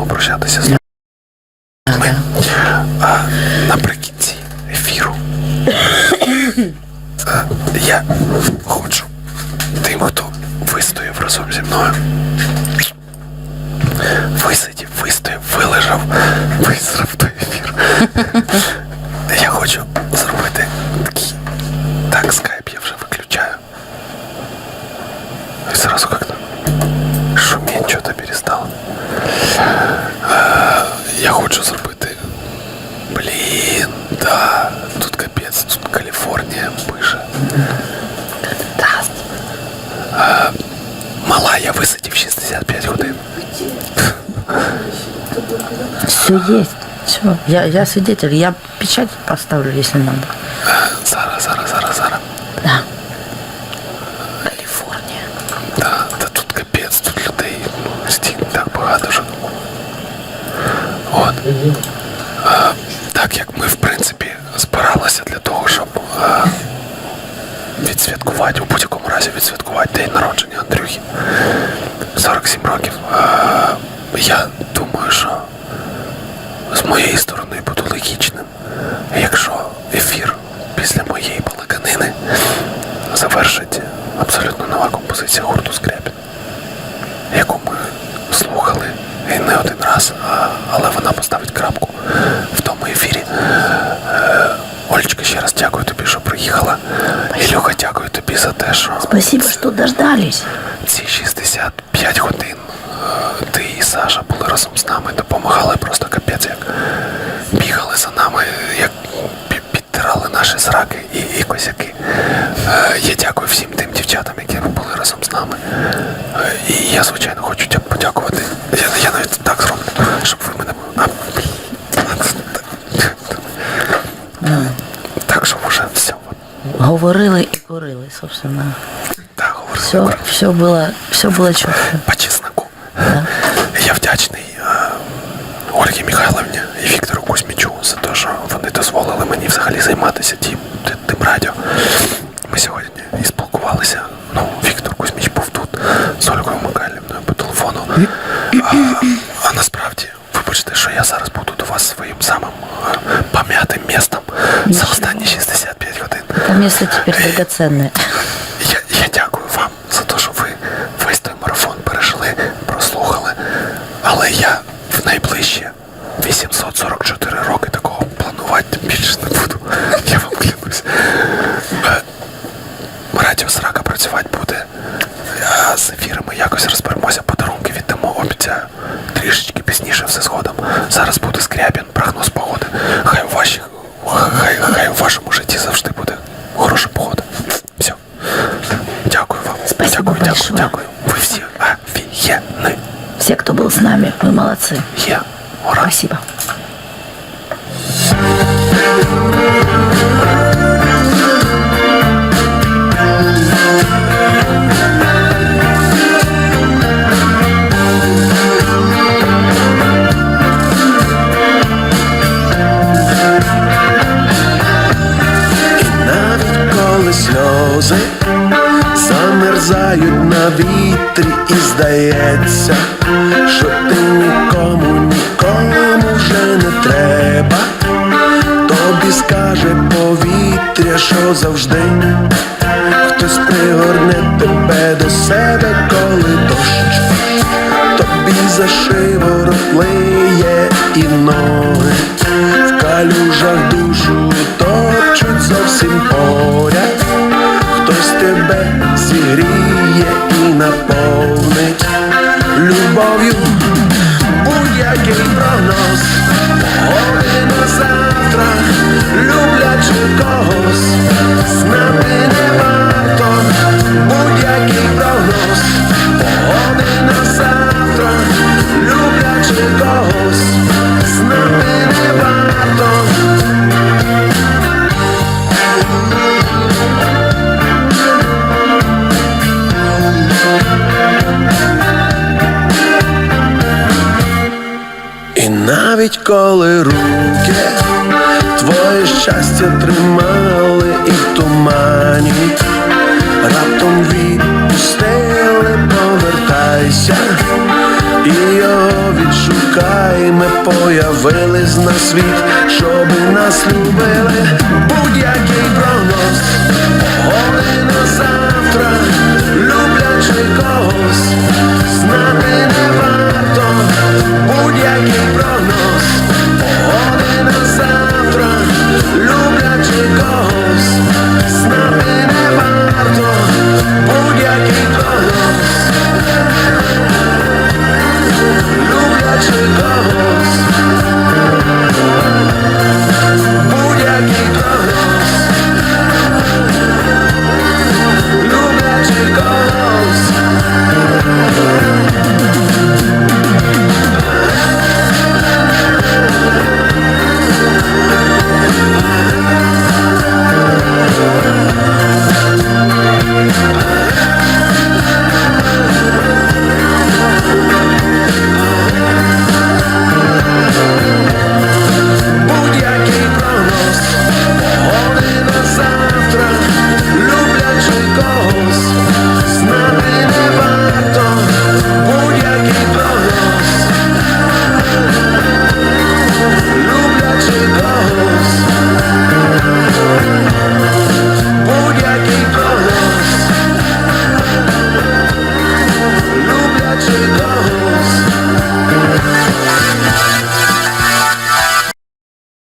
будемо прощатися з людьми. Наприкінці ефіру е, я хочу тим, хто вистояв разом зі мною. Висидів, вистояв, вилежав, висрав той ефір. Я хочу зробити такий. Так, скайп я вже виключаю. И сразу как-то шуметь что-то перестало. да, тут капець, тут Каліфорнія пише. Е, Мала, я висидів 65 годин. Все есть. Все. Я, я свидетель. Я печать поставлю, если надо. Е, Зараз, зараз, зараз, зараз. Да. Калифорния. Да, та тут капець, тут людей, ну, стільки так багато вже. От. А, так як ми, в принципі, Збиралися для того, щоб а, відсвяткувати, у будь-якому разі відсвяткувати день народження Андрюхи. 47 років. А, я думаю, що з моєї сторони буду логічним, якщо ефір після моєї балаканини завершить абсолютно нова композиція гурту Скрябін, яку ми слухали і не один раз, але вона поставить крапку в тому ефірі. Е, Олечка, ще раз дякую тобі, що приїхала. Ілюха, дякую тобі за те, що Спасибо, что дождались. ці 65 годин е, ти і Саша були разом з нами, допомагали просто капець, як бігали за нами, як пі- підтирали наші зраки і, і косяки. Е, Я дякую всім тим дівчатам, які були разом з нами. Е, І я, звичайно, хочу дя- подякувати. Я, я навіть так зроблю, щоб ви мене. А, так, щоб вже все. от, Говорили и курили, собственно. Так, говорили. Все, все было, все было четко. по чесноку. Я вдячний Ольгі Михайловні і Віктору Кузьмічу за те, що вони дозволили мені взагалі займатися тим, тим радіо. Ми сьогодні і спілкувалися. Ну, Віктор Кузьміч був тут з Ольгою Михайлівною по телефону. А, а насправді, вибачте, що я зараз буду до вас своїм самим пам'ятим містом за останні 65 годин. Это место теперь драгоценное. Я, я дякую вам за те, що ви весь той марафон пережили, прослухали. Але я в найближчі 844 роки такого планувати більше не буду. Я вам клянусь. Е, Радіо Срака працювати буде. А з ефірами якось розберемося, подарунки віддамо, обіцяю. Трішечки пізніше все згодом. Зараз буде скрябін, прогноз погоди. Хай у ваших, хай, хай у вашому житті завжди буде хороша погода. Все. Дякую вам. Спасибо дякую, дякую, большое. дякую. Ви всі офігенні. Все, кто был с нами, вы молодцы. Є. Ура. Спасибо. Вітрі, і здається, що ти нікому, нікому вже не треба. Тобі скаже повітря, що завжди хтось пригорне тебе до себе, коли дощ тобі за шиворот лиє і ноги в калюжах душу топчуть зовсім поряд. Хтось тебе зігріє любов'ю будь-який прогноз, навіть коли руки твоє щастя тримали і в тумані, раптом відпустили, повертайся, і його відшукай, ми появились на світ, щоб нас любили. Будь-який